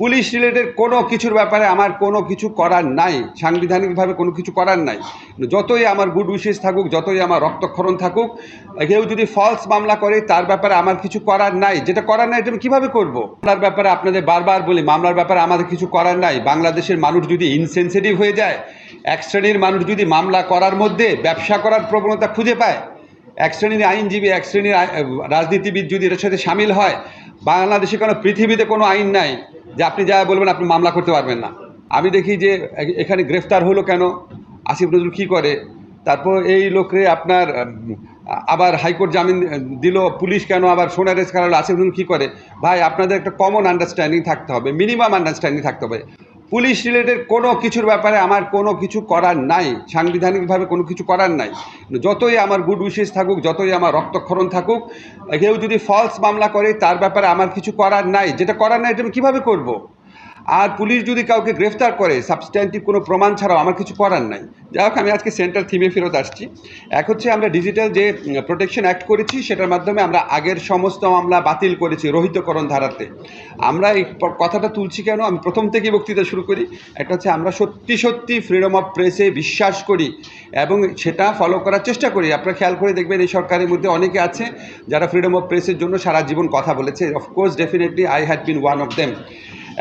Police related কোনো কিছুর ব্যাপারে আমার কোনো কিছু করার নাই, সাংবিধানিকভাবে কোনো কিছু করার নাই। যতই আমার গুড উইশেস থাকুক, যতই আমার রক্তক্ষরণ থাকুক, কেউ যদি ফলস মামলা করে, তার ব্যাপারে আমার কিছু করার নাই। যেটা করার নাই, এটা আমি কীভাবে করব? মামলার ব্যাপারে আপনাদের বারবার বলি, মামলার ব্যাপারে আমাদের কিছু করার নাই। বাংলাদেশের মানুষ যদি ইনসেন্সিটিভ হয়ে যায়, এক শ্রেণির মানুষ যদি মামলা করার মধ্যে ব্যবসা করার প্রবণতা খুঁজে পায় এক শ্রেণির আইনজীবী এক শ্রেণির রাজনীতিবিদ যদি এর সাথে সামিল হয়, বাংলাদেশে কোনো পৃথিবীতে কোনো আইন নাই যে আপনি যা বলবেন আপনি মামলা করতে পারবেন না। আমি দেখি যে এখানে গ্রেফতার হলো কেন? আসিফ নজরুল কী করে? তারপর এই লোকরে আপনার আবার হাইকোর্ট জামিন দিল, পুলিশ কেন আবার সোনা রেস করালো? আসিফ নজরুল কী করে? ভাই, আপনাদের একটা কমন আন্ডারস্ট্যান্ডিং থাকতে হবে মিনিমাম আন্ডারস্ট্যান্ডিং থাকতে হবে। পুলিশ রিলেটেড কোনো কিছুর ব্যাপারে আমার কোনো কিছু করার নাই, সাংবিধানিকভাবে কোনো কিছু করার নাই। যতই আমার গুড উইশেস থাকুক, যতই আমার রক্তক্ষরণ থাকুক, কেউ যদি ফলস মামলা করে, তার ব্যাপারে আমার কিছু করার নাই। যেটা করার নাই, এটা আমি কীভাবে করব? আর পুলিশ যদি কাউকে গ্রেফতার করে সাবস্ট্যান্টিভ কোনো প্রমাণ ছাড়াও, আমার কিছু করার নাই। যাই হোক, আমি আজকে সেন্ট্রাল থিমে ফেরত আসছি। এক হচ্ছে আমরা ডিজিটাল যে প্রোটেকশন অ্যাক্ট করেছি, সেটার মাধ্যমে আমরা আগের সমস্ত মামলা বাতিল করেছি রহিতকরণ ধারাতে। আমরা এই কথাটা তুলছি কেন? আমি প্রথম থেকেই বক্তৃতা শুরু করি। একটা হচ্ছে আমরা সত্যি সত্যি ফ্রিডম অফ প্রেসে বিশ্বাস করি এবং সেটা ফলো করার চেষ্টা করি। আপনারা খেয়াল করে দেখবেন এই সরকারের মধ্যে অনেকে আছে যারা ফ্রিডম অফ প্রেসের জন্য সারা জীবন কথা বলেছে। Of course definitely I had been one of them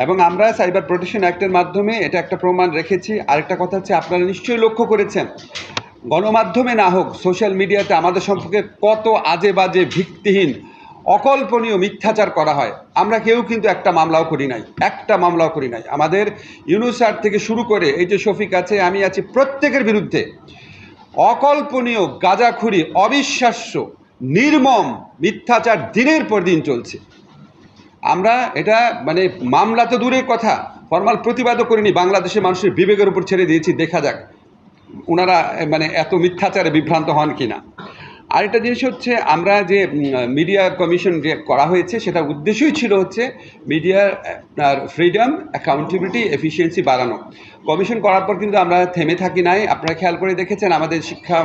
এবং আমরা সাইবার প্রোটেকশন অ্যাক্টের মাধ্যমে এটা একটা প্রমাণ রেখেছি। আরেকটা কথা হচ্ছে, আপনারা নিশ্চয়ই লক্ষ্য করেছেন, গণমাধ্যমে না হোক সোশ্যাল মিডিয়াতে আমাদের সম্পর্কে কত আজে বাজে ভিত্তিহীন, অকল্পনীয় মিথ্যাচার করা হয়। আমরা কেউ কিন্তু একটা মামলাও করি নাই, একটা মামলাও করি নাই। আমাদের ইউনুসার থেকে শুরু করে, এই যে শফিক আছে, আমি আছি প্রত্যেকের বিরুদ্ধে। অকল্পনীয়, গাঁজাখুরি, অবিশ্বাস্য, নির্মম মিথ্যাচার দিনের পর দিন চলছে। আমরা এটা মানে মামলা তো দূরের কথা, ফর্মাল প্রতিবাদও করিনি, বাংলাদেশের মানুষের বিবেকের উপর ছেড়ে দিয়েছি, দেখা যাক ওনারা মানে এত মিথ্যাচারে বিভ্রান্ত হন কি না আরেকটা জিনিস হচ্ছে, আমরা যে মিডিয়া কমিশন যে করা হয়েছে সেটা উদ্দেশ্যই ছিল হচ্ছে মিডিয়ার আপনার ফ্রিডম, অ্যাকাউন্টেবিলিটি, এফিসিয়েন্সি বাড়ানো। কমিশন করার পর কিন্তু আমরা থেমে থাকি নাই। আপনারা খেয়াল করে দেখেছেন, আমাদের শিক্ষা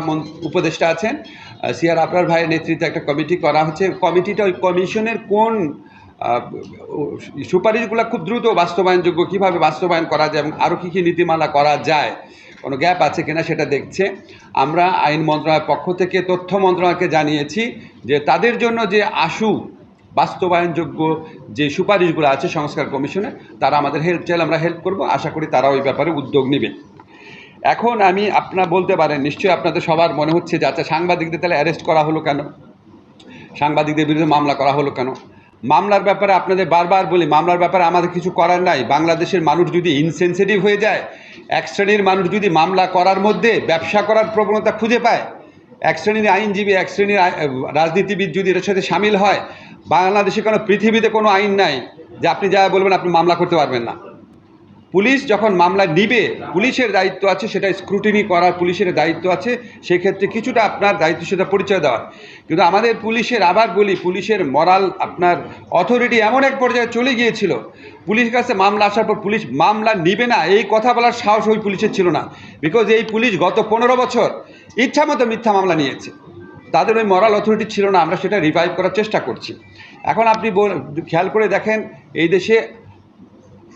উপদেষ্টা আছেন সিআর আপনার ভাইয়ের নেতৃত্বে একটা কমিটি করা হচ্ছে। কমিটিটা ওই কমিশনের কোন সুপারিশগুলো খুব দ্রুত বাস্তবায়নযোগ্য, কীভাবে বাস্তবায়ন করা যায় এবং আরও কী কী নীতিমালা করা যায়, কোনো গ্যাপ আছে কিনা সেটা দেখছে। আমরা আইন মন্ত্রণালয়ের পক্ষ থেকে তথ্য মন্ত্রণালয়কে জানিয়েছি যে তাদের জন্য যে আশু, বাস্তবায়নযোগ্য যে সুপারিশগুলো আছে সংস্কার কমিশনে তারা আমাদের হেল্প চাইলে আমরা হেল্প করব। আশা করি তারা ওই ব্যাপারে উদ্যোগ নেবে। এখন আমি আপনারা বলতে পারেন, নিশ্চয়ই আপনাদের সবার মনে হচ্ছে যে আচ্ছা সাংবাদিকদের তাহলে অ্যারেস্ট করা হলো কেন? সাংবাদিকদের বিরুদ্ধে মামলা করা হলো কেন? মামলার ব্যাপারে আপনাদের বারবার বলি, মামলার ব্যাপারে আমাদের কিছু করার নাই। বাংলাদেশের মানুষ যদি ইনসেনসিটিভ হয়ে যায়, এক শ্রেণির মানুষ যদি মামলা করার মধ্যে ব্যবসা করার প্রবণতা খুঁজে পায়, এক শ্রেণির আইনজীবী, এক শ্রেণির রাজনীতিবিদ যদি এর সাথে সামিল হয়, বাংলাদেশে কোনো পৃথিবীতে কোনো আইন নাই যে আপনি যা বলবেন আপনি মামলা করতে পারবেন না। পুলিশ যখন মামলা নিবে, পুলিশের দায়িত্ব আছে সেটা স্ক্রুটিনি করার পুলিশের দায়িত্ব আছে, সেক্ষেত্রে কিছুটা আপনার দায়িত্ব সেটা পরিচয় দেওয়ার। কিন্তু আমাদের পুলিশের, আবার বলি, পুলিশের মরাল আপনার অথরিটি এমন এক পর্যায়ে চলে গিয়েছিল। পুলিশের কাছে মামলা আসার পর পুলিশ মামলা নিবে না, এই কথা বলার সাহস ওই পুলিশের ছিল না। বিকজ এই পুলিশ গত পনেরো বছর ইচ্ছামতো মিথ্যা মামলা নিয়েছে। তাদের ওই মরাল অথরিটি ছিল না, আমরা সেটা রিভাইভ করার চেষ্টা করছি। এখন আপনি খেয়াল করে দেখেন, এই দেশে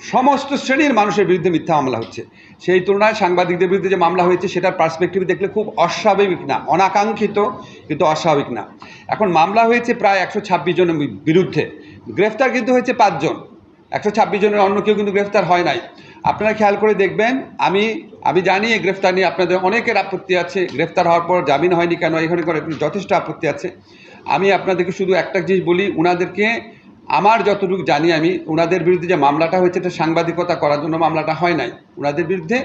সমস্ত শ্রেণির মানুষের বিরুদ্ধে মিথ্যা মামলা হচ্ছে। সেই তুলনায় সাংবাদিকদের বিরুদ্ধে যে মামলা হয়েছে, সেটার পার্সপেক্টিভ দেখলে খুব অস্বাভাবিক না, অনাকাঙ্ক্ষিত, কিন্তু অস্বাভাবিক না। এখন মামলা হয়েছে প্রায় একশো ছাব্বিশ জনের বিরুদ্ধে। গ্রেফতার কিন্তু হয়েছে পাঁচজন একশো ছাব্বিশ জনের অন্য কেউ কিন্তু গ্রেফতার হয় নাই। আপনারা খেয়াল করে দেখবেন, আমি আমি জানি এই গ্রেফতার নিয়ে আপনাদের অনেকের আপত্তি আছে। গ্রেফতার হওয়ার পর জামিন হয়নি কেন, এখানে করে যথেষ্ট আপত্তি আছে। আমি আপনাদেরকে শুধু একটা জিনিস বলি ওনাদেরকে আমার যতটুকু জানি আমি ওনাদের বিরুদ্ধে যে মামলাটা হয়েছে, এটা সাংবাদিকতা করার জন্য মামলাটা হয় নাই। ওনাদের বিরুদ্ধে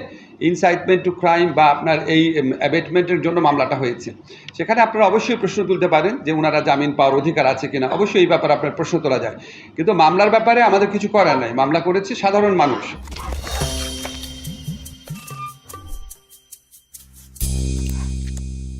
ইনসাইটমেন্ট টু ক্রাইম বা আপনার এই অ্যাবেটমেন্টের জন্য মামলাটা হয়েছে। সেখানে আপনারা অবশ্যই প্রশ্ন তুলতে পারেন যে ওনারা জামিন পাওয়ার অধিকার আছে কিনা। অবশ্যই এই ব্যাপারে আপনার প্রশ্ন তোলা যায়। কিন্তু মামলার ব্যাপারে আমাদের কিছু করার নাই। মামলা করেছে সাধারণ মানুষ।